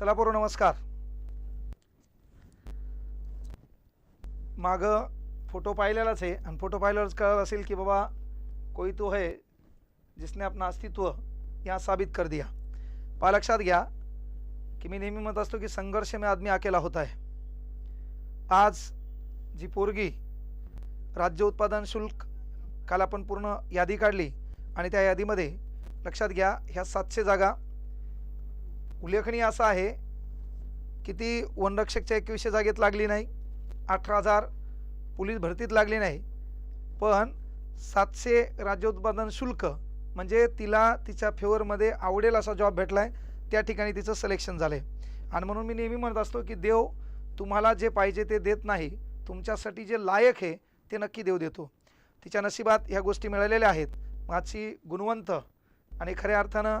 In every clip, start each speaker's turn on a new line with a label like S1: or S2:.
S1: चला पोरो नमस्कार. मागं फोटो पाहिलेलाच आहे आणि फोटो पाहिल्यावरच कळलं असेल की बाबा कोई तो है जिसने अपना अस्तित्व यहाँ साबित कर दिया. पा लक्षात घ्या की मी नेहमी म्हणत असतो की संघर्ष में आदमी अकेला होता है. आज जी पोरगी राज्य उत्पादन शुल्क काल आपण पूर्ण यादी काढली आणि त्या यादीमध्ये लक्षात घ्या ह्या सातशे जागा उल्लेखनीय असं आहे की ती वनरक्षकच्या एकवीसशे जागेत लागली नाही अठरा हजार पोलीस भरतीत लागली नाही पण सातशे राज्य उत्पादन शुल्क म्हणजे तिला तिच्या फेवरमध्ये आवडेल असा जॉब भेटला आहे त्या ठिकाणी तिचं सिलेक्शन झालं आहे आणि म्हणून मी नेहमी म्हणत असतो की देव तुम्हाला जे पाहिजे ते देत नाही तुमच्यासाठी जे लायक आहे ते नक्की देव देतो. तिच्या नशिबात ह्या गोष्टी मिळालेल्या आहेत. माझी गुणवंत आणि खऱ्या अर्थानं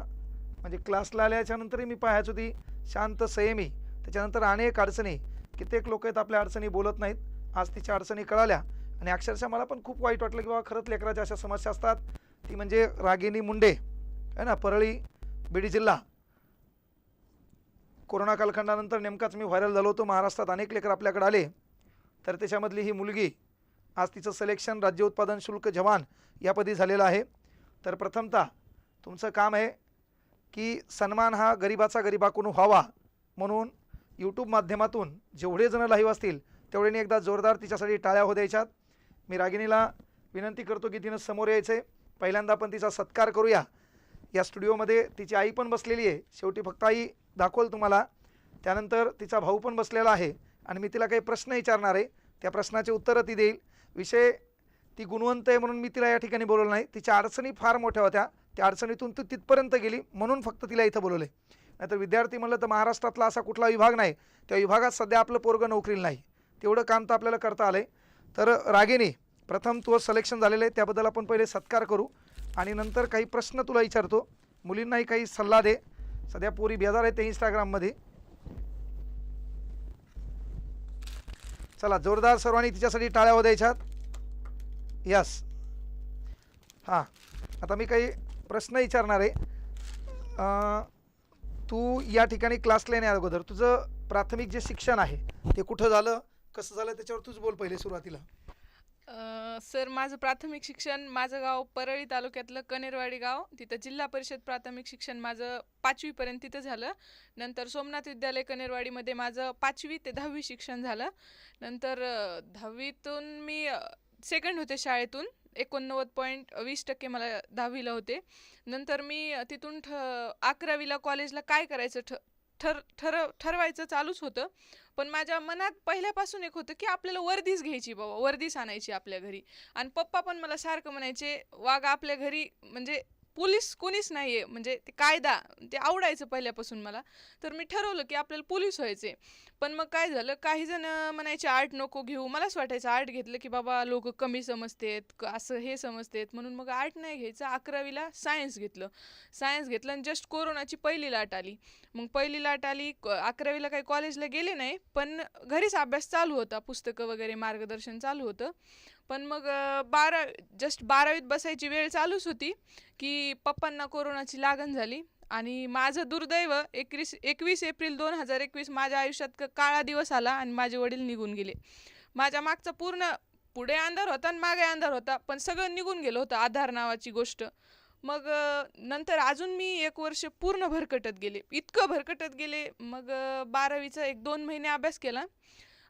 S1: म्हणजे क्लासला आल्याच्यानंतरही मी पाहायचो ती शांत संयमी. त्याच्यानंतर अनेक अडचणी. कित्येक लोक आहेत आपल्या अडचणी बोलत नाहीत. आज तिच्या अडचणी कळाल्या. आणि अक्षरशः मला पण खूप वाईट वाटलं की बाबा खरंच लेकराच्या अशा समस्या असतात. ती म्हणजे रागिनी मुंडे. आहे ना परळी बीड जिल्हा. कोरोना कालखंडानंतर नेमकाच मी व्हायरल झालो होतो. महाराष्ट्रात अनेक लेकर आपल्याकडे आले. तर त्याच्यामधली ही मुलगी आज तिचं सिलेक्शन राज्य उत्पादन शुल्क जवान यापदी झालेलं आहे. तर प्रथमतः तुमचं काम आहे की सन्मान हा गरिबाचा गरिबाकडून व्हावा म्हणून यूट्यूब माध्यमातून जेवढे जण लाईव्ह असतील तेवढ्यानी एकदा जोरदार तिच्यासाठी टाळ्या हो द्यायच्यात. मी रागिणीला विनंती करतो की तिनं समोर यायचं. आहे पहिल्यांदा आपण तिचा सत्कार करूया. या स्टुडिओमध्ये तिची आई पण बसलेली आहे. शेवटी फक्त आई दाखवल तुम्हाला. त्यानंतर तिचा भाऊ पण बसलेला आहे. आणि मी तिला काही प्रश्न विचारणार आहे. त्या प्रश्नाचे उत्तरं ती देईल. विषय ती गुणवंत आहे म्हणून मी तिला या ठिकाणी बोलवलं नाही. तिच्या अडचणी फार मोठ्या होत्या. त्या अडचणीतून ती तिथपर्यंत गेली म्हणून फक्त तिला इथं बोलवले. नाहीतर विद्यार्थी म्हणलं तर महाराष्ट्रातला असा कुठला विभाग नाही. त्या विभागात सध्या आपलं पोरगं नोकरीला नाही. तेवढं काम तर आपल्याला करता आलं आहे तर रागिनी प्रथम तुझं सिलेक्शन झालेलं आहे. त्याबद्दल आपण पहिले सत्कार करू. आणि नंतर काही प्रश्न तुला विचारतो. मुलींनाही काही सल्ला दे. सध्या पोरी बेजार आहे ते इंस्टाग्राममध्ये चला जोरदार सर्वांनी तिच्यासाठी टाळ्या हो द्यायच्यात यस हां. आता मी काही प्रश्न विचारणार आहे. तू या ठिकाणी क्लासला येण्या अगोदर तुझं प्राथमिक जे शिक्षण आहे ते कुठं झालं कसं झालं त्याच्यावर तूच बोल पहिले सुरुवातीला.
S2: अ, सर माझं प्राथमिक शिक्षण माझं गाव परळी तालुक्यातलं कनेरवाडी गाव. तिथं जिल्हा परिषद प्राथमिक शिक्षण माझं पाचवीपर्यंत तिथं झालं. नंतर सोमनाथ विद्यालय कनेरवाडीमध्ये माझं पाचवी ते दहावी शिक्षण झालं. नंतर अ, दहावीतून मी सेकंड होते शाळेतून. एकोणनव्वद पॉईंट वीस टक्के मला दहावीला होते. नंतर मी तिथून ठ अकरावीला कॉलेजला काय करायचं ठ ठर ठरव ठरवायचं चालूच होतं. पण माझ्या मनात पहिल्यापासून एक होतं की आपल्याला वर्दीच घ्यायची बाबा वर्दीच आणायची आपल्या घरी. आणि पप्पा पण मला सारखं म्हणायचे वाघ आपल्या घरी म्हणजे पोलीस कोणीच नाही आहे म्हणजे ते कायदा ते आवडायचं पहिल्यापासून मला. तर मी ठरवलं की आपल्याला पोलीस व्हायचे पण मग काय झालं काही जण म्हणायचे आर्ट नको घेऊ. मलाच वाटायचं आर्ट घेतलं की बाबा लोक कमी समजतेत असं हे समजतेत. म्हणून मग आर्ट नाही घ्यायचं अकरावीला सायन्स घेतलं. सायन्स घेतलं आणि जस्ट कोरोनाची पहिली लाट आली. मग पहिली लाट आली अकरावीला काही कॉलेजला गेले नाही पण घरीच अभ्यास चालू होता. पुस्तकं वगैरे मार्गदर्शन चालू होतं. पण मग बारा जस्ट बारावीत बसायची वेळ चालूच होती की पप्पांना कोरोनाची लागण झाली आणि माझं दुर्दैव एकवीस एकवीस एप्रिल दोन हजार एकवीस माझ्या आयुष्यात काळा दिवस आला आणि माझे वडील निघून गेले. माझ्या मागचा पूर्ण पुढे अंधार होता आणि मागे अंधार होता पण सगळं निघून गेलं होतं आधार नावाची गोष्ट. मग नंतर अजून मी एक वर्ष पूर्ण भरकटत गेले. इतकं भरकटत गेले मग बारावीचा एक दोन महिने अभ्यास केला.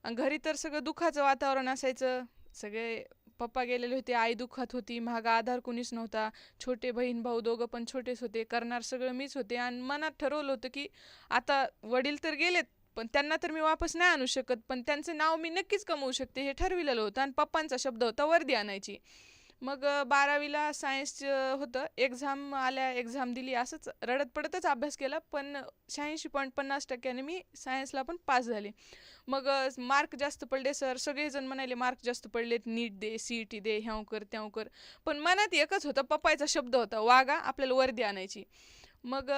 S2: घरी तर सगळं दुःखाचं वातावरण असायचं सगळे पप्पा गेलेले होते आई दुःखात होती महागा आधार कोणीच नव्हता छोटे बहीण भाऊ दोघं पण छोटेच होते करणार सगळं मीच होते आणि मनात ठरवलं होतं की आता वडील तर गेलेत पण त्यांना तर मी वापस नाही आणू शकत पण त्यांचं नाव मी नक्कीच कमवू शकते हे ठरविलेलं होतं आणि पप्पांचा शब्द होता वर्दी आणायची. मग बारावीला सायन्स होतं. एक्झाम आल्या एक्झाम दिली असंच रडत पडतच अभ्यास केला. पण शहाऐंशी पॉईंट पन्नास टक्क्याने मी सायन्सला पण पास झाले. मग मार्क जास्त पडले सर सगळेजण म्हणाले मार्क जास्त पडलेत. नीट दे सी ई टी दे ह्याव कर त्याव कर. पण मनात एकच होतं पप्पाचा शब्द होता वागा आपल्याला वर्दी आणायची. मग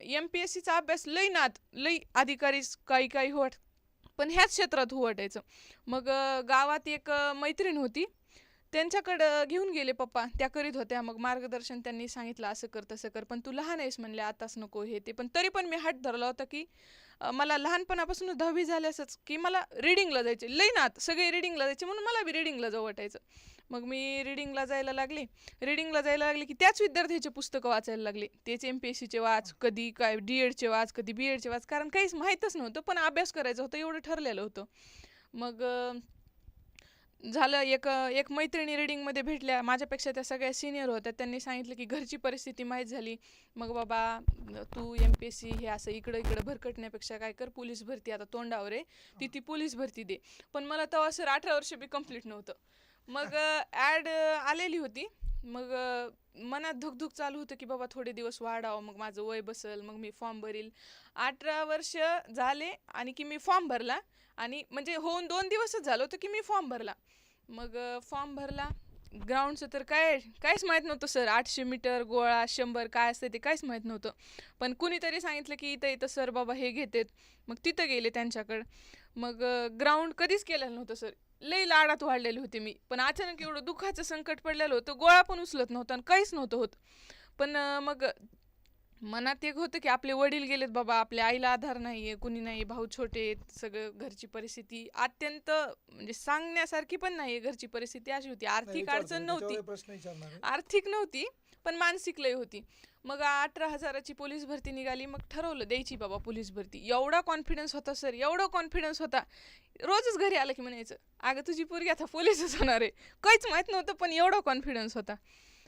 S2: एम पी एस सीचा अभ्यास लई नात लई अधिकारीच काही काही होट पण ह्याच क्षेत्रात हो वाटायचं मग गावात एक मैत्रीण होती. त्यांच्याकडं घेऊन गेले पप्पा. त्या करीत होत्या. मग मार्गदर्शन त्यांनी सांगितलं असं कर तसं कर. पण तू लहान आहेस म्हणले आताच नको हे ते. पण तरी पण मी हट धरला होता की मला लहानपणापासून दहावी झाल्यासच की मला रिडिंगला जायचे. लई नात सगळे रिडिंगला जायचे म्हणून मला बी रिडिंगला जाऊ वाटायचं. मग मी रिडिंगला जायला लागले. रिडिंगला जायला लागले की त्याच विद्यार्थ्याचे पुस्तकं वाचायला लागले. तेच एम पी एस सीचे वाच कधी काय डी एडचे वाच कधी बी एडचे वाच. कारण काहीच माहीतच नव्हतं पण अभ्यास करायचं होतं एवढं ठरलेलं होतं. मग झालं एक एक मैत्रिणी रिडिंगमध्ये भेटल्या. माझ्यापेक्षा त्या सगळ्या सिनियर होत्या. त्यांनी सांगितलं की घरची परिस्थिती माहीत झाली. मग बाबा तू एम पी एस सी हे असं इकडं इकडं भरकटण्यापेक्षा काय कर पोलीस भरती आता तोंडावर आहे. ती ती पोलीस भरती दे. पण मला तेव्हा सर अठरा वर्ष बी कंप्लीट नव्हतं. मग ॲड आलेली होती. मग मनात धुकधुक चालू होतं की बाबा थोडे दिवस वाढावं मग माझं वय बसल मग मी फॉर्म भरील. अठरा वर्ष झाले आणि की मी फॉर्म भरला. आणि म्हणजे होऊन दोन दिवसच झालं होतं की मी फॉर्म भरला. मग फॉर्म भरला. ग्राउंडचं तर काय काहीच माहीत नव्हतं सर आठशे मीटर गोळा शंभर काय असते ते काहीच माहीत नव्हतं. पण कुणीतरी सांगितलं की इथं इथं सर बाबा हे घेतात. मग तिथं गेले त्यांच्याकडं. मग ग्राउंड कधीच केलेलं नव्हतं सर लई लाडात वाढलेली होती मी. पण अचानक एवढं दुःखाचं संकट पडलेलं होतं. गोळा पण उचलत नव्हता आणि काहीच नव्हतं होत. पण मग मनात एक होतं की आपले वडील गेलेत बाबा आपल्या आईला आधार नाही आहे कुणी नाही भाऊ छोटे आहेत सगळं घरची परिस्थिती अत्यंत म्हणजे सांगण्यासारखी पण नाही घरची परिस्थिती अशी होती. आर्थिक अडचण नव्हती. आर्थिक नव्हती पण मानसिक लय होती. मग अठरा हजाराची पोलीस भरती निघाली मग ठरवलं द्यायची बाबा पोलीस भरती. एवढा कॉन्फिडन्स होता सर एवढा कॉन्फिडन्स होता. रोजच घरी आलं की म्हणायचं अगं तुझी पोरगी आता पोलीसच होणार आहे. काहीच माहीत नव्हतं पण एवढा कॉन्फिडन्स होता.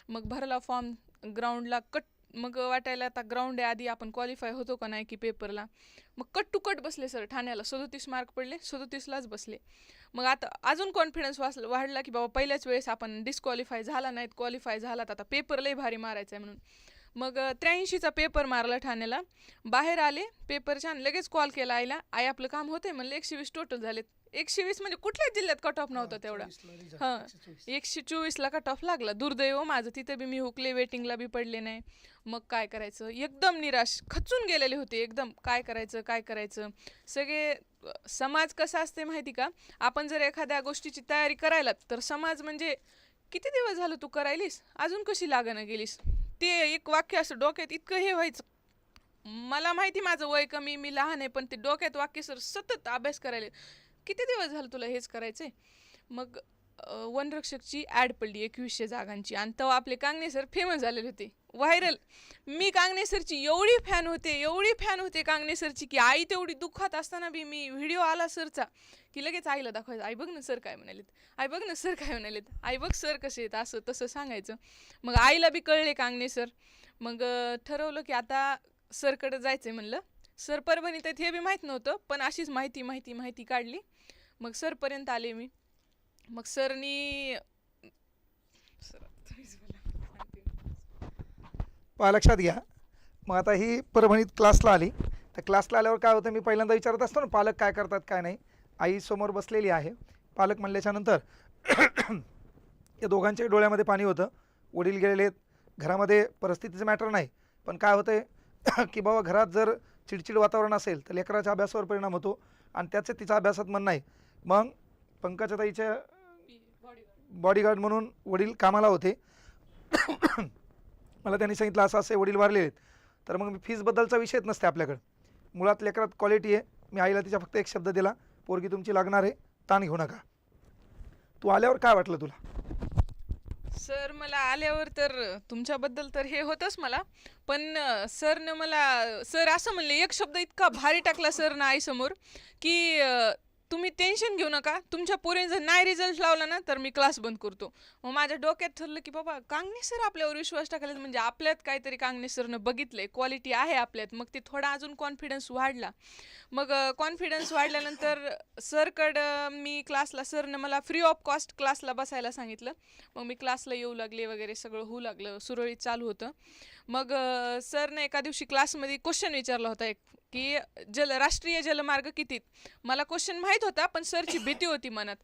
S2: मग भरला फॉर्म ग्राउंडला कट मग वाटायला आता ग्राउंड आहे आधी आपण क्वालिफाय होतो का नाही की पेपरला मग कट टू कट बसले सर ठाण्याला. सदोतीस मार्क पडले सदोतीसलाच बसले. मग आता अजून कॉन्फिडन्स वास वाढला की बाबा पहिल्याच वेळेस आपण डिस्क्वालिफाय झाला नाहीत क्वालिफाय झाला तर आता पेपर लई भारी मारायचा आहे म्हणून. मग त्र्याऐंशीचा पेपर मारला ठाण्याला. बाहेर आले पेपर छान लगेच कॉल केला आईला. आई आपलं काम होते म्हणलं एकशे वीस टोटल झालेत. एकशे वीस म्हणजे कुठल्याच जिल्ह्यात कट ऑफ नव्हता तेवढा? हां. एकशे चोवीसला कट ऑफ लागला. दुर्दैव माझं तिथं बी मी हुकले वेटिंगला बी पडले नाही. मग काय करायचं? एकदम निराश खचून गेलेले होते एकदम. काय करायचं काय करायचं? सगळे समाज कसा असते माहिती का? आपण जर एखाद्या गोष्टीची तयारी करायला तर समाज म्हणजे किती दिवस झालं तू करायलीस? अजून कशी लागणं गेलीस? ते एक वाक्य असं डोक्यात इतकं हे व्हायचं. मला माहिती माझं वय कमी मी लहान आहे पण ते डोक्यात वाक्य सर सतत अभ्यास करायला. किती दिवस झालं तुला हेच करायचंय? मग वनरक्षकची ॲड पडली एकवीसशे जागांची आणि तेव्हा आपले कांगणे सर फेमस झालेले होते. व्हायरल मी कांगणे सरची एवढी फॅन होते एवढी फॅन होते कांगणे सरची की आई तेवढी दुःखात असताना बी मी व्हिडिओ आला सरचा की लगेच आईला दाखवायचं आई बघ ना सर काय म्हणालेत. आई बघ ना सर काय म्हणालेत. आई बघ सर कसे आहेत असं तसं सांगायचं. मग आईला बी कळले कांगणे सर मग ठरवलं की आता सरकडं जायचं आहे म्हणलं. सर परभणीत आहेत हे बी माहीत नव्हतं पण अशीच माहिती माहिती माहिती काढली. मग सरपर्यंत आले मी. मग सरनी सर
S1: पहा लक्षात घ्या. मग आता ही परभणीत क्लासला आली. तर क्लासला आल्यावर काय होतं मी पहिल्यांदा विचारत असतो ना पालक काय करतात काय नाही. आई समोर बसलेली आहे. पालक म्हणल्याच्यानंतर या दोघांच्याही डोळ्यामध्ये पाणी होतं. वडील गेलेले आहेत. घरामध्ये परिस्थितीचं मॅटर नाही. पण काय होतं आहे की बाबा घरात जर चिडचिड वातावरण असेल तर लेकराच्या अभ्यासावर परिणाम होतो आणि त्याचं तिच्या अभ्यासात मन नाही. मग पंकजाताईच्या बॉडीगार्ड म्हणून वडील कामाला होते. मला त्यांनी सांगितलं असं असे वडील वारले आहेत. तर मग फीजबद्दलचा विषयच नसते आपल्याकडं. मुळात लेकरात क्वालिटी आहे. मी आईला तिच्या फक्त एक शब्द दिला पोरगी तुमची लागणार आहे ताण घेऊ नका. तू आल्यावर काय वाटलं तुला?
S2: सर मला आल्यावर तर तुमच्याबद्दल तर हे होतंच मला. पण सरनं मला सर असं म्हणले एक शब्द इतका भारी टाकला सर ना आईसमोर की तुम्ही टेन्शन घेऊ नका. तुमच्या पोरीने जर नाही रिझल्ट लावला ना तर मी क्लास बंद करतो. मग माझ्या डोक्यात ठरलं की बाबा कांगणे सर आपल्यावर विश्वास टाकले म्हणजे आपल्यात काहीतरी कांगणे सरनं बघितलंय. क्वालिटी आहे आपल्यात. मग ते थोडा अजून कॉन्फिडन्स वाढला. मग कॉन्फिडन्स वाढल्यानंतर सरकडं मी क्लासला सरनं मला फ्री ऑफ कॉस्ट क्लासला बसायला सांगितलं. मग मी क्लासला येऊ लागले वगैरे सगळं होऊ लागलं सुरळीत चालू होतं. मग सरनं एका दिवशी क्लासमध्ये क्वेश्चन विचारला होता एक की जल राष्ट्रीय जलमार्ग कितीत मला क्वेश्चन माहीत होता पण सरची भीती होती मनात.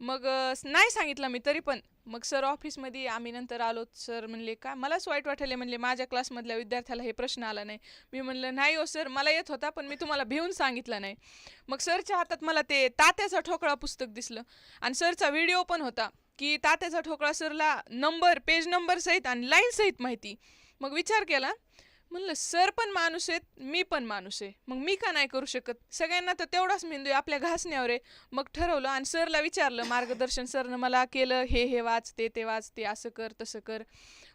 S2: मग नाही सांगितलं मी तरी पण. मग सर ऑफिसमध्ये आम्ही नंतर आलो. सर म्हणले का मलाच वाईट वाटले म्हणले माझ्या क्लासमधल्या विद्यार्थ्याला हे प्रश्न आला नाही. मी म्हणलं नाही हो सर मला येत होता पण मी तुम्हाला भिवून सांगितलं नाही. मग सरच्या हातात मला ते तात्याचा ठोकळा पुस्तक दिसलं. आणि सरचा व्हिडिओ पण होता की तात्याचा ठोकळा सरला नंबर पेज नंबर सहित आणि लाईन सहित माहिती. मग विचार केला म्हणलं सर पण माणूस आहेत मी पण माणूस आहे. मग मी का नाही करू शकत? सगळ्यांना तर तेवढाच मेंदू आहे आपल्या घासण्यावर आहे. मग ठरवलं आणि सरला विचारलं मार्गदर्शन सरनं मला केलं हे हे वाच ते ते वाच ते असं कर तसं कर.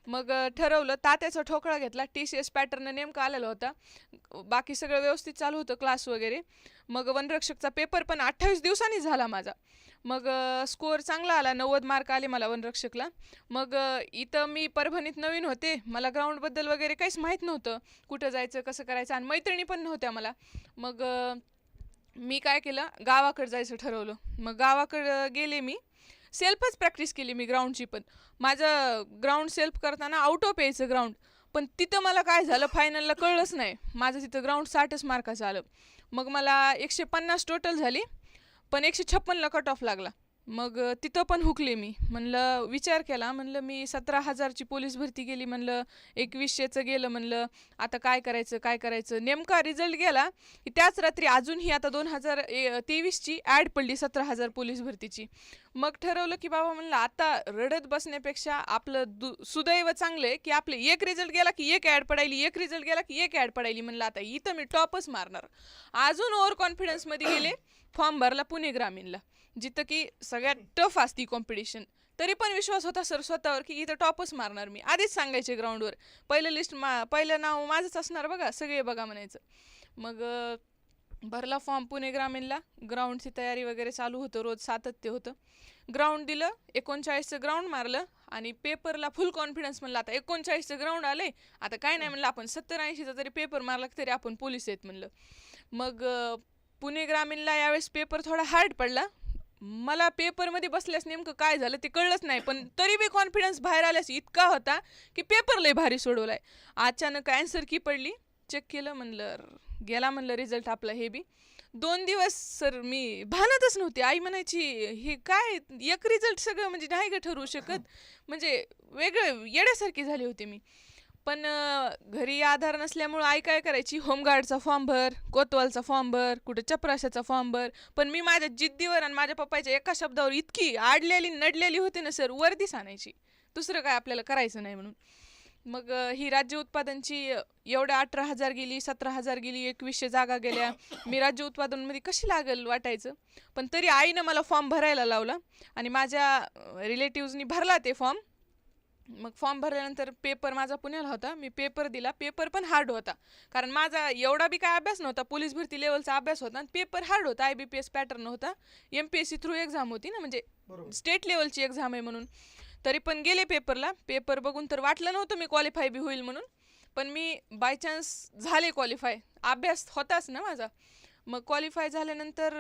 S2: मग ठरवलं तात्याचा ठोकळा घेतला टी सी एस पॅटर्न नेमका आलेला होता. बाकी सगळं व्यवस्थित चालू होतं क्लास वगैरे. मग वनरक्षकचा पेपर पण अठ्ठावीस दिवसांनी झाला माझा. मग स्कोअर चांगला आला नव्वद मार्क आले मला वनरक्षकला. मग इथं मी परभणीत नवीन होते. मला ग्राउंडबद्दल वगैरे काहीच माहीत नव्हतं. कुठं जायचं कसं करायचं आणि मैत्रिणी पण नव्हत्या मला. मग मी काय केलं? गावाकडं जायचं ठरवलं. मग गावाकडं गेले मी. सेल्फच प्रॅक्टिस केली मी ग्राउंडची पण. माझं ग्राउंड सेल्फ करताना आउट ऑफ यायचं ग्राउंड. पण तिथं मला काय झालं फायनलला कळलंच नाही. माझं तिथं ग्राउंड साठच मार्काचं आलं. मग मला एकशे पन्नास टोटल झाली. पण एकशे छप्पनला कट ऑफ लागला. मग तिथं पण हुकले मी. म्हणलं विचार केला. म्हणलं मी सतरा हजारची पोलीस भरती गेली म्हणलं एकवीसशेचं गेलं. म्हणलं आता काय करायचं काय करायचं? नेमका रिझल्ट गेला. की त्याच रात्री अजूनही आता दोन हजार तेवीसची ॲड पडली सतरा हजार पोलीस भरतीची. मग ठरवलं की बाबा म्हणलं आता रडत बसण्यापेक्षा आपलं दु सुदैव चांगलं आहे की आपले एक रिझल्ट गेला की एक ॲड पडायली एक रिझल्ट गेला की एक ॲड पडायली. म्हणलं आता इथं मी टॉपच मारणार. अजून ओव्हर कॉन्फिडन्समध्ये गेले. फॉर्म भरला पुणे ग्रामीणला. जिथं की सगळ्यात टफ असती कॉम्पिटिशन तरी पण विश्वास होता सर स्वतःवर की इथं टॉपच मारणार मी. आधीच सांगायचे ग्राउंडवर पहिलं लिस्ट मा पहिलं नाव माझंच असणार बघा सगळे बघा म्हणायचं. मग भरला फॉर्म पुणे ग्रामीणला. ग्राउंडची तयारी वगैरे चालू होतं रोज सातत्य होतं. ग्राउंड दिलं एकोणचाळीसचं ग्राउंड मारलं आणि पेपरला फुल कॉन्फिडन्स म्हणलं. आता एकोणचाळीसचं ग्राउंड आले आता काय नाही म्हणलं आपण. सत्तर ऐंशीचा जरी पेपर मारला तरी आपण पोलीस आहेत म्हणलं. मग पुणे ग्रामीणला यावेळेस पेपर थोडा हार्ड पडला. मला पेपरमध्ये बसल्यास नेमकं काय झालं ते कळलंच नाही पण तरी बी कॉन्फिडन्स बाहेर आल्यास इतका होता की पेपर लय भारी सोडवलाय. अचानक अँसर की पडली. चेक केलं म्हणलं गेला म्हणलं रिझल्ट आपला हे बी. दोन दिवस सर मी भानतच नव्हते. आई म्हणायची हे काय एक रिझल्ट सगळं म्हणजे नाही का ठरवू शकत? म्हणजे वेगळं येण्यासारखी झाली होती मी. पण घरी आधार नसल्यामुळं आई काय करायची? होमगार्डचा फॉर्म भर कोतवालचा फॉर्म भर कुठं चपराशाचा फॉर्म भर. पण मी माझ्या जिद्दीवर आणि माझ्या पप्पाच्या एका शब्दावर इतकी आडलेली नडलेली होती ना सर वर्दीच आणायची दुसरं काय आपल्याला करायचं नाही म्हणून. मग ही राज्य उत्पादनची एवढ्या अठरा हजार गेली सतरा हजार गेली एकवीसशे जागा गेल्या. मी राज्य उत्पादनमध्ये कशी लागेल वाटायचं? पण तरी आईनं मला फॉर्म भरायला लावला आणि माझ्या रिलेटिव्हजनी भरला ते फॉर्म मग फॉर्म भरल्यानंतर पेपर माझा पुण्याला होता. मी पेपर दिला. पेपर पण हार्ड होता. कारण माझा एवढा बी काय अभ्यास नव्हता. पोलीस भरती लेवलचा अभ्यास होता. आणि पेपर हार्ड होता. I B P S pattern होता M P S C through exam होती ना. म्हणजे स्टेट लेवलची एक्झाम आहे म्हणून. तरी पण गेले पेपरला पेपर बघून तर वाटलं नव्हतं मी क्वालिफाय बी होईल म्हणून. पण मी बाय चान्स झाले क्वालिफाय अभ्यास होताच ना माझा. मग क्वालिफाय झाल्यानंतर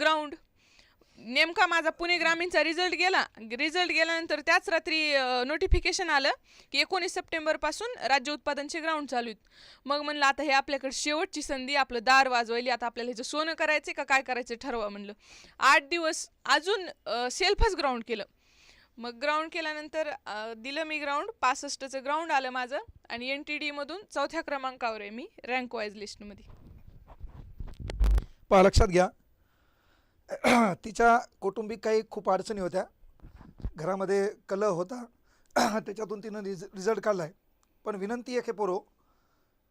S2: ग्राउंड नेमका माझा पुणे ग्रामीणचा रिझल्ट गेला. रिझल्ट गेल्यानंतर त्याच रात्री नोटिफिकेशन आलं की एकोणीस सप्टेंबरपासून राज्य उत्पादनचे ग्राउंड चालू आहेत. मग म्हणलं आता हे आपल्याकडे शेवटची संधी आपलं दार वाजवायली आता आपल्याला ह्याचं सोनं करायचं का काय करायचं ठरवा म्हणलं. आठ दिवस अजून सेल्फच ग्राउंड केलं. मग ग्राउंड केल्यानंतर दिलं मी ग्राउंड पासष्टचं ग्राउंड आलं माझं आणि एन टी डीमधून चौथ्या क्रमांकावर आहे मी रँक वाईज लिस्टमध्ये
S1: पहा लक्षात घ्या. तिच्या कौटुंबिक काही खूप अडचणी होत्या. घरामध्ये कलह होता. त्याच्यातून तिनं रिज रिझल्ट काढला आहे पण विनंती एक आहे पोरो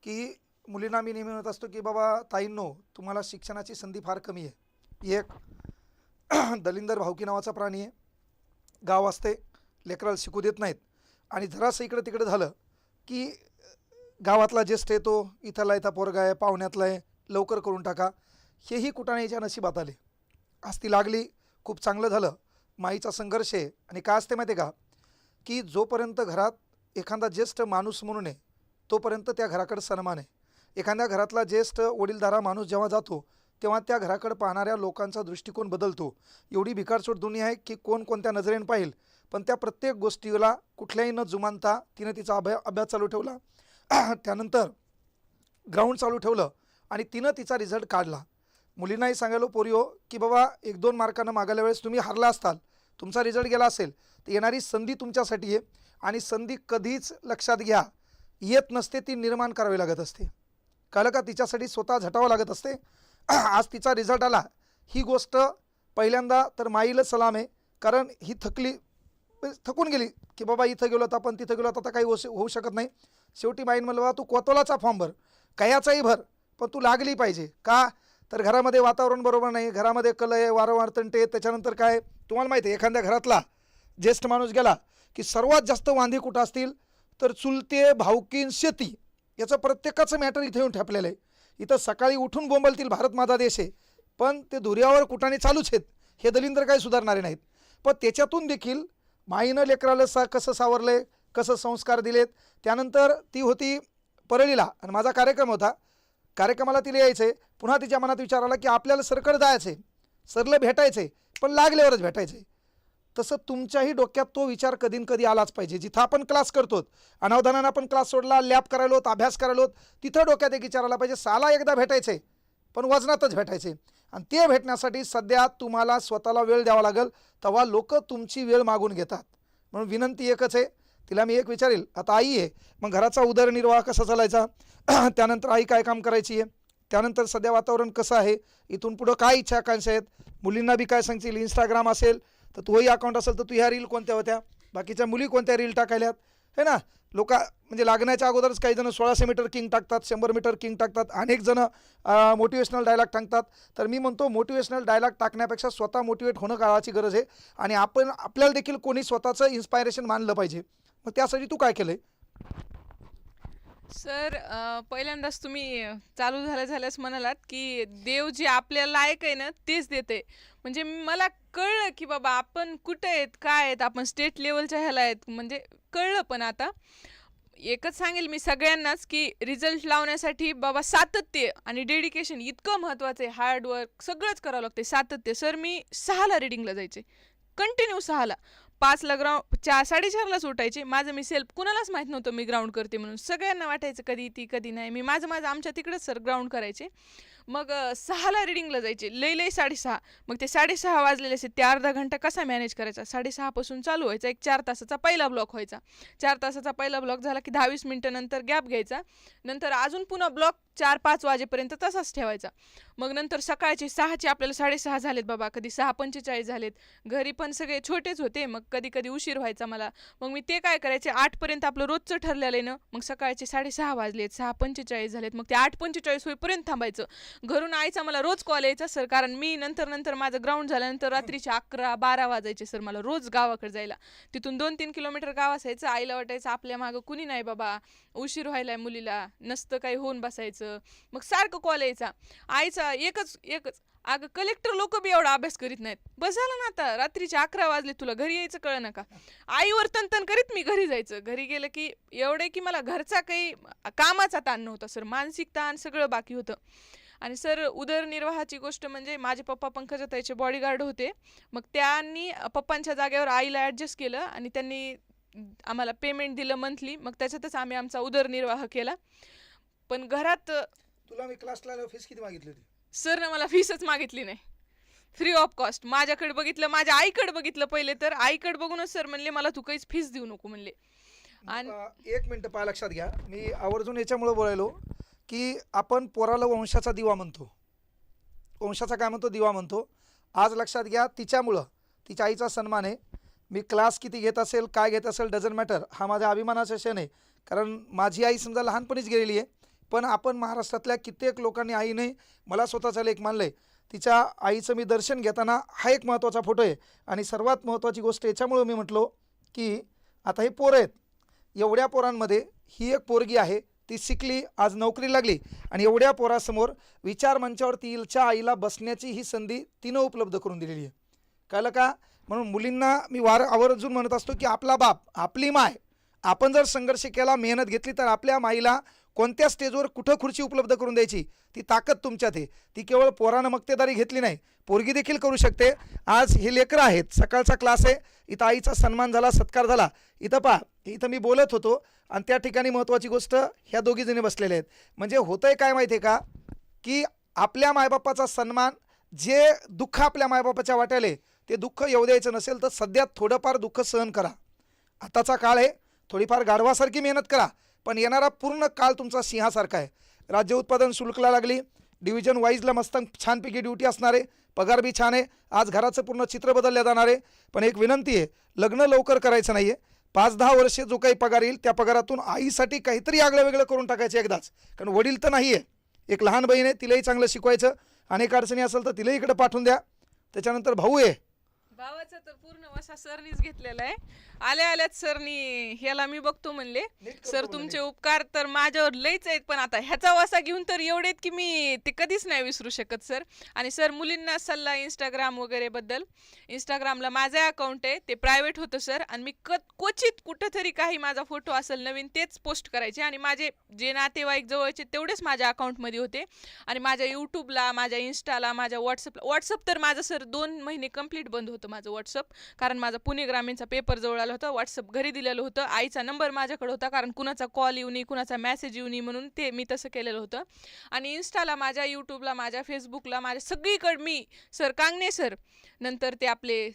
S1: की मुलींना मी नेहमी म्हणत असतो की बाबा ताईंनो तुम्हाला शिक्षणाची संधी फार कमी आहे. एक दलिंदर भावकी नावाचा प्राणी आहे. गाव असते. लेकराला शिकू देत नाहीत. आणि जरासं इकडं तिकडं झालं की गावातला ज्येष्ठ येतो इथला इथं पोरगा आहे पाहुण्यातला आहे लवकर करून टाका. हेही कुटाण्याच्या नशिबात आले. आज लागली खूप चांगलं झालं. माईचा संघर्ष आहे. आणि काय असते माहिती आहे का? की जोपर्यंत घरात एखादा ज्येष्ठ माणूस म्हणून आहे तोपर्यंत त्या घराकडे सन्मान आहे. एखाद्या घरातला ज्येष्ठ वडीलधारा माणूस जेव्हा जातो तेव्हा त्या घराकडे पाहणाऱ्या लोकांचा दृष्टिकोन बदलतो. एवढी भिकारचोट दुनिया आहे की कोण कोणत्या नजरेने पाहिल पण त्या प्रत्येक गोष्टीला कुठल्याही न जुमानता तिनं तिचा अभ्या अभ्यास चालू ठेवला. त्यानंतर ग्राउंड चालू ठेवलं आणि तिनं तिचा रिझल्ट काढला. मुलींनाही सांगायलो पोरिओ हो, की बाबा एक दोन मार्कानं मागायला वेळेस तुम्ही हरला असताल तुमचा रिझल्ट गेला असेल तर येणारी संधी तुमच्यासाठी आहे आणि संधी कधीच लक्षात घ्या येत नसते ती निर्माण करावी लागत असते. कळलं का? तिच्यासाठी स्वतः झटावं लागत असते. आज तिचा रिझल्ट आला. ही गोष्ट पहिल्यांदा तर माईला सलाम आहे कारण ही थकली थकून गेली की बाबा इथं गेलो तर आपण तिथं गेलो तर आता काही होऊ होऊ शकत नाही. शेवटी माईन म्हणलं "बाबा, तू कोतोलाचा फॉर्म भर कयाचाही भर पण तू लागली पाहिजे. का? तर घरामध्ये वातावरण बरोबर नाही घरामध्ये कलय वारंवार तंटे त्याच्यानंतर काय तुम्हाला माहिती आहे एखाद्या घरातला ज्येष्ठ माणूस गेला की सर्वात जास्त वांधे कुठं असतील? तर चुलते भावकीन शेती याचं प्रत्येकाचं मॅटर इथे येऊन ठेपलेलं आहे. इथं सकाळी उठून बोंबलतील भारत माझा देश आहे. पण ते धुऱ्यावर कुठाने चालूच आहेत हे दलिंदर काही सुधारणारे नाहीत. पण त्याच्यातून देखील माईनं लेकराला सा कसं सावरलंय कसं संस्कार दिलेत त्यानंतर ती होती परळीला. आणि माझा कार्यक्रम होता कार्यक्रमाला तिला यायचं आहे पुन्हा तिच्या मनात विचार आला की आपल्याला सरकड जायचं आहे सरलं भेटायचं पण लागल्यावरच भेटायचं. तसं तुमच्याही डोक्यात तो विचार कधी न कधी आलाच पाहिजे. जिथं आपण क्लास करतो अनावधानानं आपण क्लास सोडला लॅब करायलो अभ्यास करायलो तिथं डोक्यात एक विचार आला पाहिजे साला एकदा भेटायचे पण वजनातच भेटायचे. आणि ते भेटण्यासाठी सध्या तुम्हाला स्वतःला वेळ द्यावा लागेल तेव्हा लोक तुमची वेळ मागून घेतात. म्हणून विनंती एकच आहे तिला मी एक विचारेल आता आई आहे मग घराचा उदरनिर्वाह कसा चालायचा? त्यानंतर आई काय काम करायची आहे? त्यानंतर सध्या वातावरण कसं आहे? इथून पुढं काय इच्छा आकांक्षा आहेत? मुलींना बी काय सांगतील इंस्टाग्राम असेल तर तोही अकाउंट असेल तर तू ह्या रील कोणत्या होत्या? बाकीच्या मुली कोणत्या रील टाकायल्यात? है ना? लोक म्हणजे लागण्याच्या अगोदरच काही जण सोळाशे मीटर किंग टाकतात शंभर मीटर किंग टाकतात अनेक जण मोटिवेशनल डायलॉग टाकतात. तर मी म्हणतो मोटिवेशनल डायलॉग टाकण्यापेक्षा स्वतः मोटिवेट होणं काळाची गरज आहे. आणि आपण आपल्याला देखील कोणी स्वतःचं इन्स्पायरेशन मानलं पाहिजे. मग त्यासाठी तू काय केलं आहे
S2: सर अ, पहिल्यांदाच तुम्ही चालू झाल्या झाल्यास म्हणालात की देव जे आपल्याला लायक आहे ना तेच देते. म्हणजे मला कळलं की बाबा आपण कुठं आहेत काय आहेत आपण स्टेट लेवलच्या ह्याला आहेत म्हणजे कळलं पण आता. एकच सांगेल मी सगळ्यांनाच की रिझल्ट लावण्यासाठी बाबा सातत्य आणि डेडिकेशन इतकं महत्त्वाचं आहे. हार्डवर्क सगळंच करावं लागते सातत्य. सर मी सहाला रिडिंगला जायचे. कंटिन्यू सहाला. पाचला ग्राउंड चार साडेचारलाच उठायचे. माझं मी सेल्फ कुणालाच माहीत नव्हतं मी ग्राउंड करते म्हणून. सगळ्यांना वाटायचं कधी ती कधी नाही. मी माझं माझं आमच्या तिकडंच सर ग्राउंड करायचे. मग सहाला रिडिंगला जायचे. लई लई साडेसहा. मग ते साडेसहा वाजलेले असते. ते अर्धा घंटा कसा मॅनेज करायचा? साडेसहापासून चालू व्हायचा. एक चार तासाचा पहिला ब्लॉक व्हायचा. चार तासाचा पहिला ब्लॉक झाला की दहा वीस मिनटं नंतर गॅप घ्यायचा. नंतर अजून पुन्हा ब्लॉक चार पाच वाजेपर्यंत तसाच ठेवायचा. मग नंतर सकाळचे सहाचे आपल्याला साडेसहा झालेत बाबा. कधी सहा पंचेचाळीस झालेत. घरी पण सगळे छोटेच होते. मग कधी कधी उशीर व्हायचा मला. मग मी ते काय करायचे? आठपर्यंत आपलं रोजचं ठरलेलं आहे ना? मग सकाळचे साडेसहा वाजलेत. सहा पंचेचाळीस झालेत. मग ते आठ पंचेचाळीस होईपर्यंत थांबायचं. घरून आईचा मला रोज कॉल यायचा सर कारण मी नंतर नंतर माझं ग्राउंड झाल्यानंतर रात्रीचे अकरा बारा वाजायचे सर मला रोज गावाकडे जायला. तिथून दोन तीन किलोमीटर गाव असायचं आईला वाटायचं आपल्या मागं कुणी नाही बाबा उशीर व्हायलाय मुलीला नसतं काही होऊन बसायचं. मग सारखं कॉल यायचा. आईचा एकच एकच अगं कलेक्टर लोक बी एवढा अभ्यास करीत नाहीत. बस झालं ना आता रात्रीचे अकरा वाजले तुला घरी यायचं कळ नका. आईवर तन करीत मी घरी जायचं. घरी गेलं की एवढे की मला घरचा काही कामाचा ताण नव्हता सर. मानसिक ताण सगळं बाकी होतं. आणि सर उदरनिर्वाहाची गोष्ट म्हणजे माझे पप्पा पंकजाताईचे बॉडीगार्ड होते. मग त्यांनी पप्पांच्या जागेवर आईला ॲडजस्ट केलं आणि त्यांनी आम्हाला पेमेंट दिलं मंथली मग त्याच्यातच आम्ही आमचा उदरनिर्वाह केला. पण घरात
S1: तुला मी क्लासला फीस किती मागितली होती?
S2: सरनं मला फीसच मागितली नाही. फ्री ऑफ कॉस्ट माझ्याकडे बघितलं माझ्या आईकडे बघितलं पहिले तर. आईकडे बघूनच सर म्हणले मला तू काहीच फीस देऊ नको म्हणले. आणि
S1: एक मिनटं पहा लक्षात घ्या. मी आवर्जून याच्यामुळे बोलायलो. की आपण पोराला वंशाचा दिवा म्हणतो. वंशाचा काय म्हणतो? दिवा म्हणतो. आज लक्षात घ्या तिच्यामुळं तिच्या आईचा सन्मान आहे. मी क्लास किती घेत असेल काय घेत असेल डझन मॅटर हा माझ्या अभिमानाचा क्षण आहे. कारण माझी आई समजा लहानपणीच गेलेली आहे. पण आपण महाराष्ट्रातल्या कित्येक लोकांनी आईने मला स्वतःचा लेख मानलं आहे तिच्या आईचं मी दर्शन घेताना हा एक महत्त्वाचा फोटो आहे. आणि सर्वात महत्त्वाची गोष्ट याच्यामुळं मी म्हटलो की आता हे पोरं आहेत. एवढ्या पोरांमध्ये ही एक पोरगी आहे. ती शिकली आज नोकरी लागली आणि एवढ्या पोरासमोर विचार मंचावर तिलच्या आईला बसण्याची ही संधी तिनं उपलब्ध करून दिलेली आहे. कळलं का? म्हणून मुलींना मी वार आवर्जून म्हणत असतो की आपला बाप आपली माय आपण जर संघर्ष केला मेहनत घेतली तर आपल्या माईला कोणत्या स्टेजवर कुठं खुर्ची उपलब्ध करून द्यायची? ती ताकद तुमच्यात आहे. ती केवळ पोरानं मक्तेदारी घेतली नाही पोरगी देखील करू शकते. आज हे लेकरं आहेत. सकाळचा क्लास आहे. इथं आईचा सन्मान झाला सत्कार झाला. इथं पहा इथं मी बोलत होतो आणि त्या ठिकाणी महत्त्वाची गोष्ट ह्या दोघीजणी बसलेल्या आहेत. म्हणजे होतं आहे काय माहिती आहे का? की आपल्या मायबापाचा सन्मान जे दुःख आपल्या मायबापाच्या वाट्याले ते दुःख येऊ द्यायचं नसेल तर सध्या थोडंफार दुःख सहन करा. आताचा काळ आहे. थोडीफार गाढवासारखी मेहनत करा. पण येणारा पूर्ण काळ तुमचा सिंहासारखा आहे. राज्य उत्पादन शुल्कला लागली. डिव्हिजन वाईजला मस्तंग छानपैकी ड्युटी असणार. आहे पगार बी छान आहे. आज घराचं पूर्ण चित्र बदललं जाणार आहे. पण एक विनंती आहे लग्न लवकर करायचं नाही आहे पाच दहा वर्षे जो काही पगार येईल त्या पगारातून आईसाठी काहीतरी आगळं वेगळं करून टाकायचं एकदाच. कारण वडील तर नाही आहे एक लहान बहीण आहे तिलाही चांगलं शिकवायचं. अनेक अडचणी असेल तर तिलाही इकडं पाठवून द्या. त्याच्यानंतर भाऊ आहे.
S2: भावाचा तर पूर्ण वसा सरनीच घेतलेला आहे. आल्या आल्याच सरनी ह्याला मी बघतो म्हणले. सर तुमचे उपकार तर माझ्यावर लईच आहेत पण आता ह्याचा वसा घेऊन तर एवढे आहेत की मी ते कधीच नाही विसरू शकत सर. आणि सर मुलींना सल्ला इंस्टाग्राम वगैरे बद्दल. इंस्टाग्रामला माझं अकाउंट आहे ते प्रायव्हेट होतं सर. आणि मी क क्वचित कुठंतरी काही माझा फोटो असेल नवीन तेच पोस्ट करायचे. आणि माझे जे नातेवाईक जवळचे तेवढेच माझ्या अकाउंटमध्ये होते. आणि माझ्या यूट्यूबला माझ्या इन्स्टाला माझ्या व्हॉट्सअपला व्हॉट्सअप तर माझं सर दोन महिने कंप्लीट बंद होतं. होतं माझं व्हॉट्सअप कारण माझा पुणे ग्रामीणचा पेपर जवळ आला होता. व्हॉट्सअप घरी दिलेलं होतं. आईचा नंबर माझ्याकडे होता. कारण कुणाचा कॉल येऊ नये कुणाचा मेसेज येऊ नये म्हणून ते मी तसं केलेलं होतं. आणि इन्स्टाला माझ्या यूट्यूबला माझ्या फेसबुकला माझ्या सगळीकडे मी सर कांगणे सर नंतर ते आपले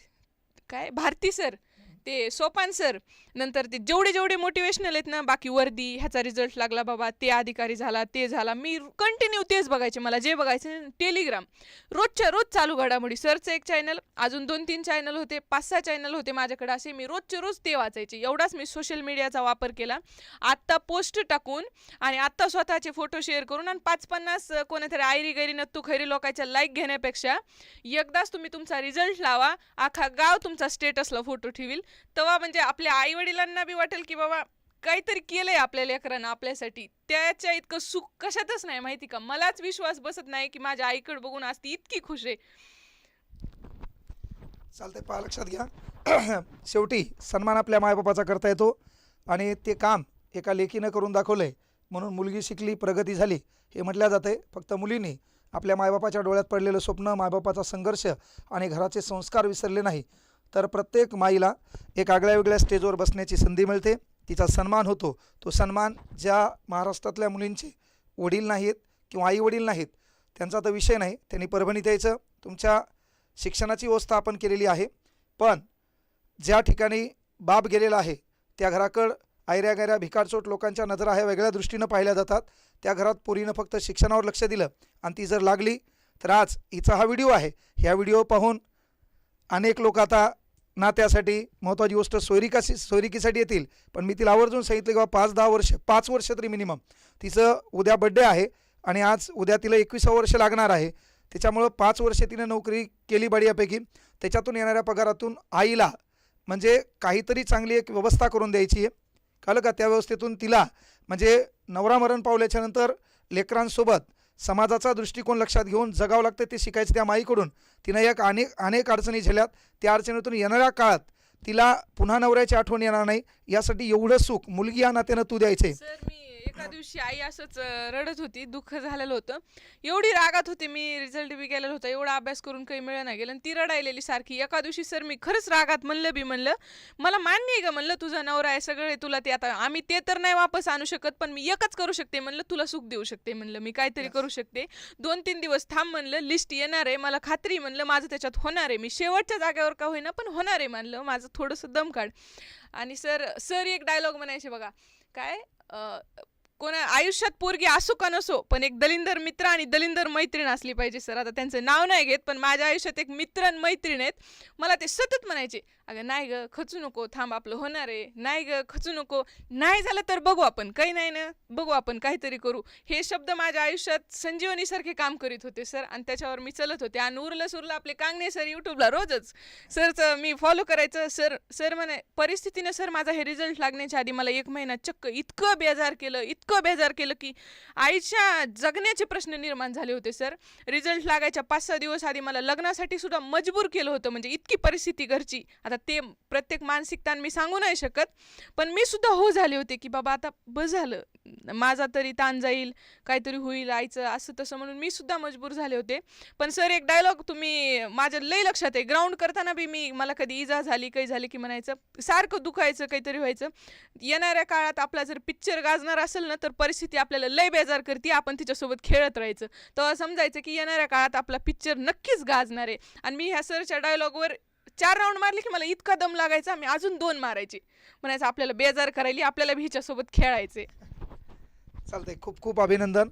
S2: काय? भारती सर ते सोपान सर. नंतर ते जेवढे जेवढे मोटिवेशनल आहेत ना बाकी वर्दी ह्याचा रिझल्ट लागला बाबा ते अधिकारी झाला ते झाला. मी कंटिन्यू तेच बघायचे मला जे बघायचे टेलिग्राम रोजच्या रोज चालू घडामोडी. सरचं एक चॅनल अजून दोन तीन चॅनल होते पाच सहा चॅनल होते माझ्याकडे असे. मी रोजचे रोज ते वाचायचे. एवढाच मी सोशल मीडियाचा वापर केला. आत्ता पोस्ट टाकून आणि आत्ता स्वतःचे फोटो शेअर करून आणि पाच पन्नास कोणीतरी आयरी गैरी नत्तू खैरी लोकांच्या लाईक घेण्यापेक्षा एकदाच तुम्ही तुमचा रिझल्ट लावा. अख्खा गाव तुमचा स्टेटसला फोटो ठेवील. तेव्हा म्हणजे आपल्या आई वडिलांना बी वाटेल की बाबा काहीतरी केलंय आपल्या लेकरानं आपल्यासाठी. त्याच्या इतकं सुख कशातच नाही माहिती का? मलाच विश्वास बसत नाही की माझ्या आईकडे बघून आज ती इतकी खुश आहे.
S1: चालतंय पहा लक्षात घ्या. शेवटी सन्मान आपल्या मायबापाचा करता येतो आणि ते काम एका लेखीनं करून दाखवलं आहे म्हणून मुलगी शिकली प्रगती झाली हे म्हटलं जातं आहे फक्त मुलींनी आपल्या मायबापाच्या डोळ्यात पडलेलं स्वप्न मायबापाचा संघर्ष आणि घराचे संस्कार विसरले नाही. तर प्रत्येक माईला एक आगळ्या वेगळ्या स्टेजवर बसण्याची संधी मिळते. तिचा सन्मान होतो. तो सन्मान ज्या महाराष्ट्रातल्या मुलींचे वडील नाहीत किंवा आई वडील नाहीत त्यांचा तर विषय नाही. त्यांनी परभणीत यायचं. तुमच्या शिक्षणाची व्यवस्था आपण केलेली आहे. पण ज्या ठिकाणी बाप गेलेला आहे त्या घराकडं आयऱ्या गायऱ्या भिकारचोट लोकांच्या नजरा ह्या वेगळ्या दृष्टीनं पाहिल्या जातात. त्या घरात पोरीनं फक्त शिक्षणावर लक्ष दिलं आणि ती जर लागली तर आज हिचा हा व्हिडिओ आहे. ह्या व्हिडिओ पाहून अनेक लोक आता नात्यासाठी महत्त्वाची गोष्ट सोयरिकाशी सोयरिकीसाठी येतील पण मी तिला आवर्जून सांगितलं किंवा पाच दहा वर्ष पाच वर्ष तरी मिनिमम. तिचं उद्या बड्डे आहे आणि आज उद्या तिला एकविसावं वर्ष लागणार आहे. त्याच्यामुळं पाच वर्ष तिने नोकरी केली बडियापैकी त्याच्यातून येणाऱ्या पगारातून आईला म्हणजे काहीतरी चांगली एक व्यवस्था करून द्यायची आहे. कळलं का? त्या व्यवस्थेतून तिला म्हणजे नवरा मरण पावल्याच्यानंतर लेकरांसोबत समाजाचा दृष्टिकोन लक्षात घेऊन जगावं लागतं ते शिकायचं त्या माईकडून. तिनं एक अनेक अनेक अडचणी झाल्यात. त्या अडचणीतून येणाऱ्या काळात तिला पुन्हा नवऱ्याची आठवण येणार नाही. यासाठी एवढं सुख मुलगी या नात्यानं तू द्यायचे
S2: सर मी एका दिवशी आई असंच रडत होती दुःख झालेलं होतं. एवढी रागात होती मी रिझल्ट बी गेलेला होता एवढा अभ्यास करून काही मिळत नाही गेलं. आणि ती रडायलेली सारखी एका दिवशी सर मी खरंच रागात म्हणलं बी म्हणलं मला मान्य आहे का म्हणलं तुझा नवरा आहे सगळे तुला ते आता आम्ही ते तर नाही वापस आणू शकत पण मी एकच करू शकते म्हणलं तुला सुख देऊ शकते म्हणलं मी काहीतरी करू शकते. दोन तीन दिवस थांब म्हणलं लिस्ट येणार आहे मला खात्री म्हणलं माझं त्याच्यात होणार आहे. मी शेवटच्या जागेवर का होईना पण होणार आहे म्हणलं माझं थोडंसं दम काढ. आणि सर सर एक डायलॉग म्हणायचे बघा काय कोणा आयुष्यात पोरगी असो का नसो पण एक दलिंदर मित्र आणि दलिंदर मैत्रीण असली पाहिजे सर. आता त्यांचं नाव नाही घेत पण माझ्या आयुष्यात एक मित्र आणि मैत्रीण आहेत. मला ते सतत म्हणायचे अगं नाही ग खचू नको थांब आपलं होणार आहे. नाही ग खचू नको. नाही झालं तर बघू आपण. काही नाही ना. बघू आपण काहीतरी करू. हे शब्द माझ्या आयुष्यात संजीवनीसारखे काम करीत होते सर. आणि त्याच्यावर मी चलत होते. आणि उरलं सुरलं आपले कांगणे सर यूट्यूबला रोजच. सरचं मी फॉलो करायचं. सर सर म्हणे परिस्थितीनं सर माझा हे रिझल्ट लागण्याच्या आधी मला एक महिना चक्क इतकं बेजार केलं इतकं बेजार केलं की आईच्या जगण्याचे प्रश्न निर्माण झाले होते सर. रिझल्ट लागायच्या पाच सहा दिवस आधी मला लग्नासाठी सुद्धा मजबूर केलं होतं. म्हणजे इतकी परिस्थिती घरची. आता ते प्रत्येक मानसिकता मी सांगू नाही शकत पण मी सुद्धा हो झाले होते की बाबा आता बस झालं. माझा तरी ताण जाईल काहीतरी होईल आईचं असं तसं म्हणून मी सुद्धा मजबूर झाले होते. पण सर एक डायलॉग तुम्ही माझ्या लई लक्षात आहे. ग्राउंड करताना बी मी मला कधी इजा झाली काही झाली की म्हणायचं सारखं दुखायचं काहीतरी व्हायचं. येणाऱ्या काळात आपला जर पिक्चर गाजणार असेल ना तर परिस्थिती आपल्याला लय बेजार करते आपण तिच्यासोबत खेळत राहायचं. तेव्हा समजायचं की येणाऱ्या काळात आपला पिक्चर नक्कीच गाजणार आहे. आणि मी ह्या सरच्या डायलॉगवर चार राऊंड मारले की मला इतका दम लागायचा मी अजून दोन मारायचे. म्हणायचं आपल्याला बेजार करायली आपल्याला हिच्यासोबत खेळायचे.
S1: चालतंय. खूप खूप अभिनंदन.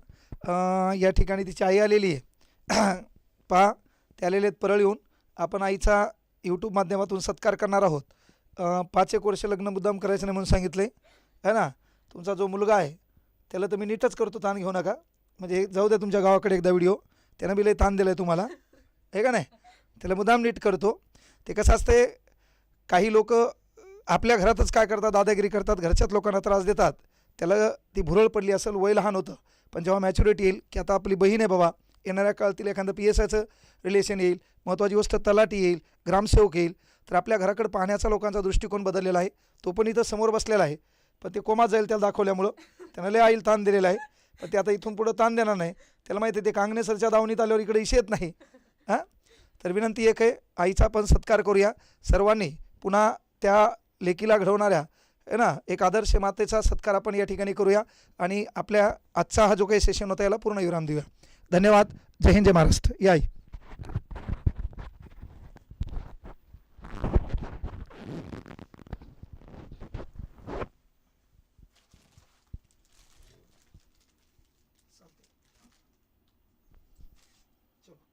S1: अं, या ठिकाणी तिची आई आलेली आहे. पहा ते आलेले आहेत परळ येऊन. आपण आईचा यूट्यूब माध्यमातून सत्कार करणार आहोत. अं, पाच एक वर्ष लग्न मुद्दाम करायचं नाही म्हणून सांगितले है ना? तुमचा जो मुलगा आहे त्याला तर मी नीटच करतो ताण घेऊ नका. म्हणजे जाऊ द्या तुमच्या गावाकडे एकदा व्हिडिओ. त्यानं बी लय ताण दिला आहे तुम्हाला. आहे का नाही? त्याला मुद्दाम नीट करतो. ते कसं असते काही लोक आपल्या घरातच काय करतात दादागिरी करतात घरच्याच लोकांना त्रास देतात. त्याला ती भुरळ पडली असेल वय लहान होतं. पण जेव्हा मॅच्युरिटी येईल की आता आपली बहीण आहे बाबा येणाऱ्या काळातील एखादं पी एस आयचं रिलेशन येईल महत्त्वाची गोष्ट तलाटी येईल ग्रामसेवक येईल तर आपल्या घराकडे पाहण्याचा लोकांचा दृष्टिकोन बदललेला आहे. तो पण इथं समोर बसलेला आहे. पण ते कोमात जाईल त्याला दाखवल्यामुळं. त्यानं लय आईल ताण दिलेला आहे. पण ते आता इथून पुढं ताण देणार नाही. त्याला माहिती आहे ते कांगणेसरच्या दावणीत आल्यावर इकडे इशे येत नाही. हां? तर विनंती एक आहे आईचा पण सत्कार करूया. सर्वांनी पुन्हा त्या लेकीला घडवणाऱ्या आहे ना एक आदर्श मातेचा सत्कार आपण या ठिकाणी करूया आणि आपल्या आजचा हा जो काही सेशन होता याला पूर्ण विराम देऊया. धन्यवाद. जय हिंद जय महाराष्ट्र. या आई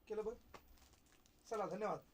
S1: केलं बघ चला धन्यवाद.